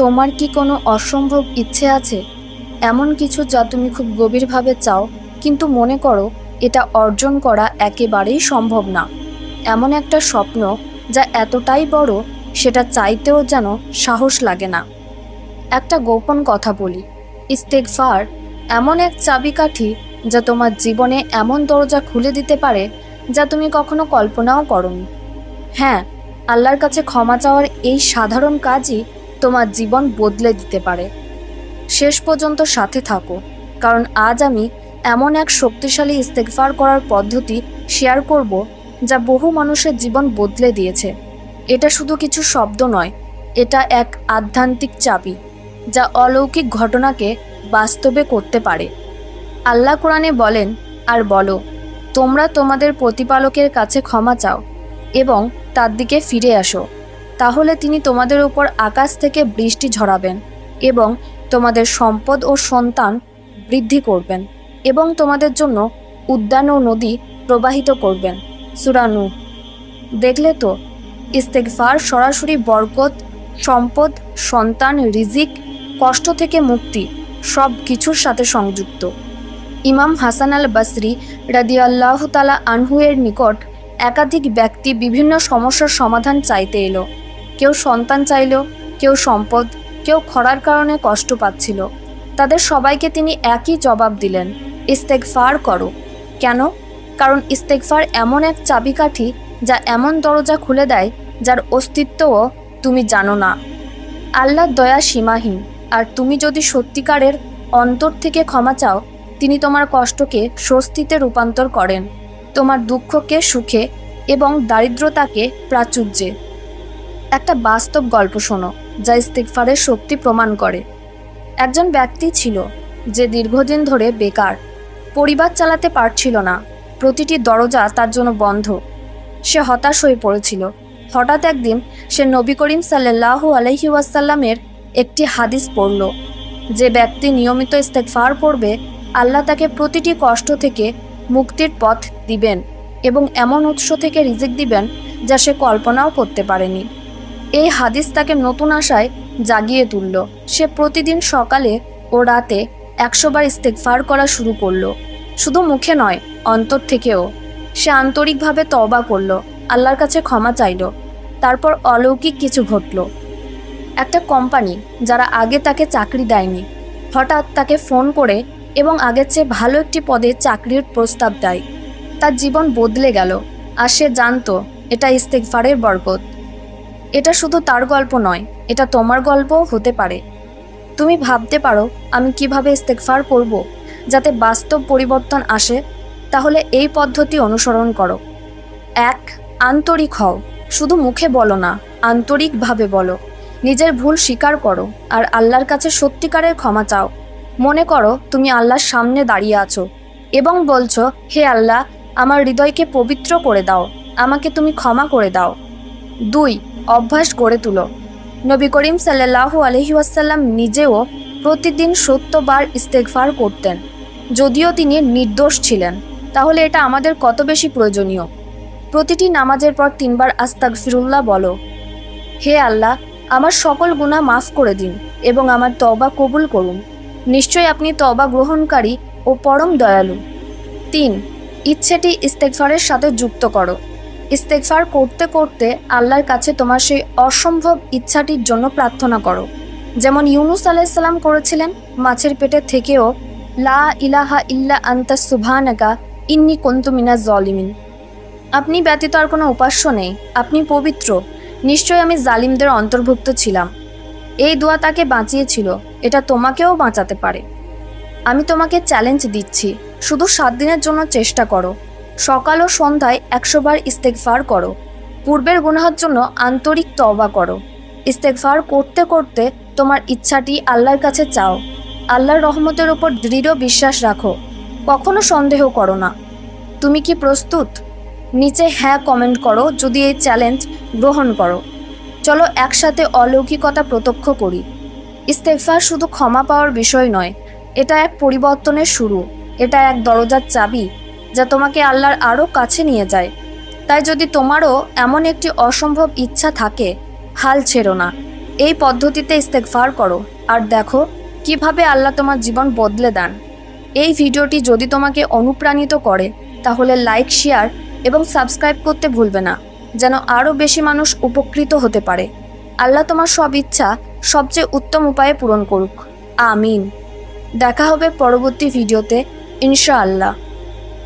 তোমার কি কোনো অসম্ভব ইচ্ছে আছে? এমন কিছু যা তুমি খুব গভীরভাবে চাও, কিন্তু মনে করো এটা অর্জন করা একেবারেই সম্ভব না। এমন একটা স্বপ্ন যা এতটাই বড়, সেটা চাইতেও যেন সাহস লাগে না। একটা গোপন কথা বলি। ইস্তেকফার এমন এক চাবিকাঠি যা তোমার জীবনে এমন দরজা খুলে দিতে পারে যা তুমি কখনো কল্পনাও করনি। হ্যাঁ আল্লাহর কাছে ক্ষমা চাওয়ার এই সাধারণ কাজই তোমার জীবন বদলে দিতে পারে। শেষ পর্যন্ত সাথে থাকো, কারণ আজ আমি এমন এক শক্তিশালী ইস্তেকফার করার পদ্ধতি শেয়ার করব যা বহু মানুষের জীবন বদলে দিয়েছে। এটা শুধু কিছু শব্দ নয়, এটা এক আধ্যাত্মিক চাবি যা অলৌকিক ঘটনাকে বাস্তবে করতে পারে। আল্লাহ কোরআনে বলেন, আর বলো, তোমরা তোমাদের প্রতিপালকের কাছে ক্ষমা চাও এবং তার দিকে ফিরে আসো। তাহলে তিনি তোমাদের উপর আকাশ থেকে বৃষ্টি ঝরাবেন এবং তোমাদের সম্পদ ও সন্তান বৃদ্ধি করবেন এবং তোমাদের জন্য উদ্যান ও নদী প্রবাহিত করবেন। সুরানু দেখলে তো ইস্তেকফার সরাসরি বরকত, সম্পদ, সন্তান, রিজিক, কষ্ট থেকে মুক্তি সব কিছুর সাথে সংযুক্ত। ইমাম হাসান আল বাসরি রাদিয়াল্লাহ তালা আনহুয়ের নিকট একাধিক ব্যক্তি বিভিন্ন সমস্যার সমাধান চাইতে এলো। কেউ সন্তান চাইল, কেউ সম্পদ, কেউ খরার কারণে কষ্ট পাচ্ছিল। তাদের সবাইকে তিনি একই জবাব দিলেন ইস্তেকফার করো। কেন? কারণ ইস্তেকফার এমন এক চাবিকাঠি যা এমন দরজা খুলে দেয় যার অস্তিত্বও তুমি জানো না। আল্লাহর দয়া সীমাহীন, আর তুমি যদি সত্যিকারের অন্তর থেকে ক্ষমা চাও, তিনি তোমার কষ্টকে স্বস্তিতে রূপান্তর করেন। তোমার দুঃখকে সুখে এবং দারিদ্রতাকে প্রাচুর্যে। একটা বাস্তব গল্প শোনো, যা ইস্তেকফারের শক্তি প্রমাণ করে। একজন ব্যক্তি ছিল, যে দীর্ঘদিন ধরে বেকার, পরিবার চালাতে পারছিল না, প্রতিটি দরজা তার জন্য বন্ধ। সে হতাশ হয়ে পড়েছিল। হঠাৎ একদিন সে নবী করিম সাল্লাহ আলহি ওয়াসাল্লামের একটি হাদিস পড়ল, যে ব্যক্তি নিয়মিত ইস্তেকফার পড়বে, আল্লাহ তাকে প্রতিটি কষ্ট থেকে মুক্তির পথ দিবেন এবং এমন উৎস থেকে রিজিক দিবেন যা সে কল্পনাও করতে পারেনি। এই হাদিস তাকে নতুন আশায় জাগিয়ে তুলল। সে প্রতিদিন সকালে ও রাতে একশোবার ইস্তেকফার করা শুরু করল। শুধু মুখে নয়, অন্তর থেকেও। সে আন্তরিকভাবে তওবা করল, আল্লাহর কাছে ক্ষমা চাইল। তারপর অলৌকিক কিছু ঘটল। একটা কোম্পানি যারা আগে তাকে চাকরি দেয়নি, হঠাৎ তাকে ফোন করে এবং আগের চেয়ে ভালো একটি পদে চাকরির প্রস্তাব দেয়। তার জীবন বদলে গেল, আর সে জানতো, এটা ইস্তেকফারের বরকত। এটা শুধু তার গল্প নয়, এটা তোমার গল্পও হতে পারে। তুমি ভাবতে পারো, আমি কীভাবে ইস্তেকফার করব, যাতে বাস্তব পরিবর্তন আসে, তাহলে এই পদ্ধতি অনুসরণ করো। এক, আন্তরিক হও। শুধু মুখে বলো না, আন্তরিকভাবে বলো। নিজের ভুল স্বীকার করো, আর আল্লাহর কাছে সত্যিকারের ক্ষমা চাও। মনে করো, তুমি আল্লাহর সামনে দাঁড়িয়ে আছো, এবং বলছো, হে আল্লাহ, আমার হৃদয়কে পবিত্র করে দাও, আমাকে তুমি ক্ষমা করে দাও। দুই অভ্যাস গড়ে তুলো। নবী করিম সাল্লাহ আলহি ওয়াসাল্লাম নিজেও প্রতিদিন সত্যবার ইস্তেকফার করতেন। যদিও তিনি নির্দোষ ছিলেন, তাহলে এটা আমাদের কত বেশি প্রয়োজনীয়? প্রতিটি নামাজের পর তিনবার আস্তাক ফিরুল্লাহ বলো, হে আল্লাহ, আমার সকল গুণা মাফ করে দিন এবং আমার তবা কবুল করুন। নিশ্চয়ই আপনি তবা গ্রহণকারী ও পরম দয়ালু। তিন, ইচ্ছেটি ইস্তেকফারের সাথে যুক্ত করো। ইস্তেকফার করতে করতে আল্লাহর কাছে তোমার সেই অসম্ভব ইচ্ছাটির জন্য প্রার্থনা করো। যেমন ইউনুস আলাইসাল্লাম করেছিলেন, মাছের পেটে থেকেও, লা ইলাহা ইল্লা আন্তা সুবহানাকা, ইন্নি কন্তু মিনা জলিমিন। আপনি ব্যতীত আর কোনো উপাস্য নেই, আপনি পবিত্র। নিশ্চয়ই আমি জালিমদের অন্তর্ভুক্ত ছিলাম। এই দোয়া তাকে বাঁচিয়েছিল, এটা তোমাকেও বাঁচাতে পারে। আমি তোমাকে চ্যালেঞ্জ দিচ্ছি, শুধু সাত দিনের জন্য চেষ্টা করো। সকাল ও সন্ধ্যায় একশোবার ইস্তেকফার করো। পূর্বের গুনাহার জন্য আন্তরিক তওবা করো। ইস্তেকফার করতে করতে তোমার ইচ্ছাটি আল্লাহর কাছে চাও। আল্লাহর রহমতের ওপর দৃঢ় বিশ্বাস রাখো। কখনো সন্দেহ করো না। তুমি কি প্রস্তুত? নিচে হ্যাঁ কমেন্ট করো যদি এই চ্যালেঞ্জ গ্রহণ করো। চলো একসাথে অলৌকিকতা প্রত্যক্ষ করি। ইস্তেকফার শুধু ক্ষমা পাওয়ার বিষয় নয়, এটা এক পরিবর্তনের শুরু। এটা এক দরজার চাবি। যা তোমাকে আল্লাহর আরও কাছে নিয়ে যায়। তাই যদি তোমারও এমন একটি অসম্ভব ইচ্ছা থাকে, হাল ছেড়ো না। এই পদ্ধতিতে ইস্তেকফার করো। আর দেখো, কীভাবে আল্লাহ তোমার জীবন বদলে দেন। এই ভিডিওটি যদি তোমাকে অনুপ্রাণিত করে, তাহলে লাইক, শেয়ার এবং সাবস্ক্রাইব করতে ভুলবে না, যেন আরও বেশি মানুষ উপকৃত হতে পারে। আল্লাহ তোমার সব ইচ্ছা, সবচেয়ে উত্তম উপায়ে পূরণ করুক। আমিন। দেখা হবে পরবর্তী ভিডিওতে, ইনশাআল্লাহ।